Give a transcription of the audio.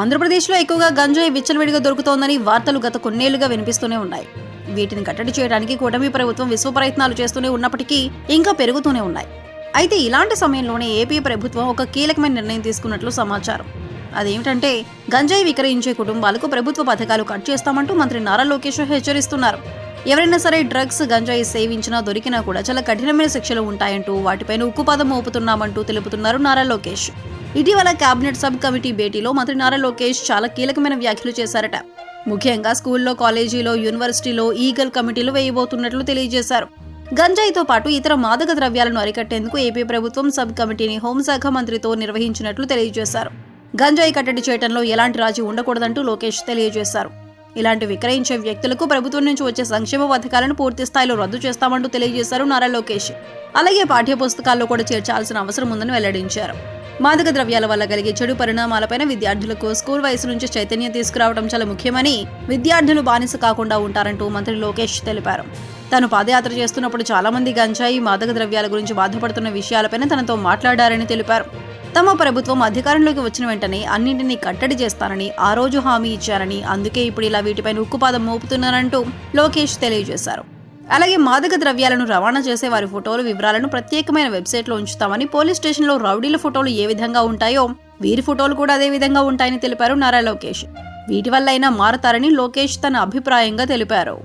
ఆంధ్రప్రదేశ్లో ఎక్కువగా గంజాయి విచ్చలవిడిగా దొరుకుతోందని వార్తలు గత కొన్నేళ్ళుగా వినిపిస్తూనే ఉన్నాయి. వీటిని కట్టడి చేయడానికి కూటమి ప్రభుత్వం విశ్వ ప్రయత్నాలు చేస్తూనే ఉన్నప్పటికీ ఇంకా పెరుగుతూనే ఉన్నాయి. అయితే ఇలాంటి సమయంలోనే ఏపీ ప్రభుత్వం ఒక కీలకమైన నిర్ణయం తీసుకున్నట్లు సమాచారం. అదేమిటంటే గంజాయి విక్రయించే కుటుంబాలకు ప్రభుత్వ పథకాలు కట్ చేస్తామంటూ మంత్రి నారా లోకేష్ హెచ్చరిస్తున్నారు. ఎవరైనా సరే డ్రగ్స్ గంజాయి సేవించినా దొరికినా కూడా చాలా కఠినమైన శిక్షలు ఉంటాయంటూ వాటిపైన ఉక్కుపాదం మోపుతున్నామంటూ తెలుపుతున్నారు నారా లోకేష్. ఇటీవల కేబినెట్ సబ్ కమిటీ భేటీలో మంత్రి నారా లోకేష్ చాలా కీలకమైన వ్యాఖ్యలు చేశారట. ముఖ్యంగా స్కూల్లో కాలేజీలో యూనివర్సిటీలో ఈగల్ కమిటీలు వేయబోతున్నట్లు తెలియజేశారు. గంజాయితో పాటు ఇతర మాదక ద్రవ్యాలను అరికట్టేందుకు ఏపీ ప్రభుత్వం సబ్ కమిటీని హోంశాఖ మంత్రితో నిర్వహించినట్లు తెలియజేశారు. గంజాయి కట్టడి చేయడంలో ఎలాంటి రాజీ ఉండకూడదంటూ లోకేష్ తెలియజేశారు. ఇలాంటి విక్రయించే వ్యక్తులకు ప్రభుత్వం నుంచి వచ్చే సంక్షేమ పథకాలను పూర్తి స్థాయిలో రద్దు చేస్తామంటూ తెలియజేశారు నారా లోకేష్. అలాగే పాఠ్య పుస్తకాల్లో కూడా చేర్చాల్సిన అవసరం ఉందని వెల్లడించారు. మాదక ద్రవ్యాల వల్ల కలిగే చెడు పరిణామాలపైన విద్యార్థులకు స్కూల్ వయసు నుంచి చైతన్యం తీసుకురావడం చాలా ముఖ్యమని విద్యార్థులు బానిస కాకుండా ఉంటారంటూ మంత్రి లోకేష్ తెలిపారు. తాను పాదయాత్ర చేస్తున్నప్పుడు చాలా మంది గంజాయి మాదక ద్రవ్యాల గురించి బాధపడుతున్న విషయాలపైన తనతో మాట్లాడారని తెలిపారు. తమ ప్రభుత్వం అధికారంలోకి వచ్చిన వెంటనే అన్నింటినీ కట్టడి చేస్తానని ఆ రోజు హామీ ఇచ్చారని అందుకే ఇప్పుడు ఇలా వీటిపైన ఉక్కుపాదం మోపుతున్నారంటూ లోకేష్ తెలియజేశారు. అలాగే మాదక ద్రవ్యాలను రవాణా చేసే వారి ఫోటోలు వివరాలను ప్రత్యేకమైన వెబ్సైట్లో ఉంచుతామని పోలీస్ స్టేషన్లో రౌడీల ఫోటోలు ఏ విధంగా ఉంటాయో వీరి ఫోటోలు కూడా అదే విధంగా ఉంటాయని తెలిపారు నారా లోకేష్. వీటి వల్ల అయినా మారతారని లోకేష్ తన అభిప్రాయంగా తెలిపారు.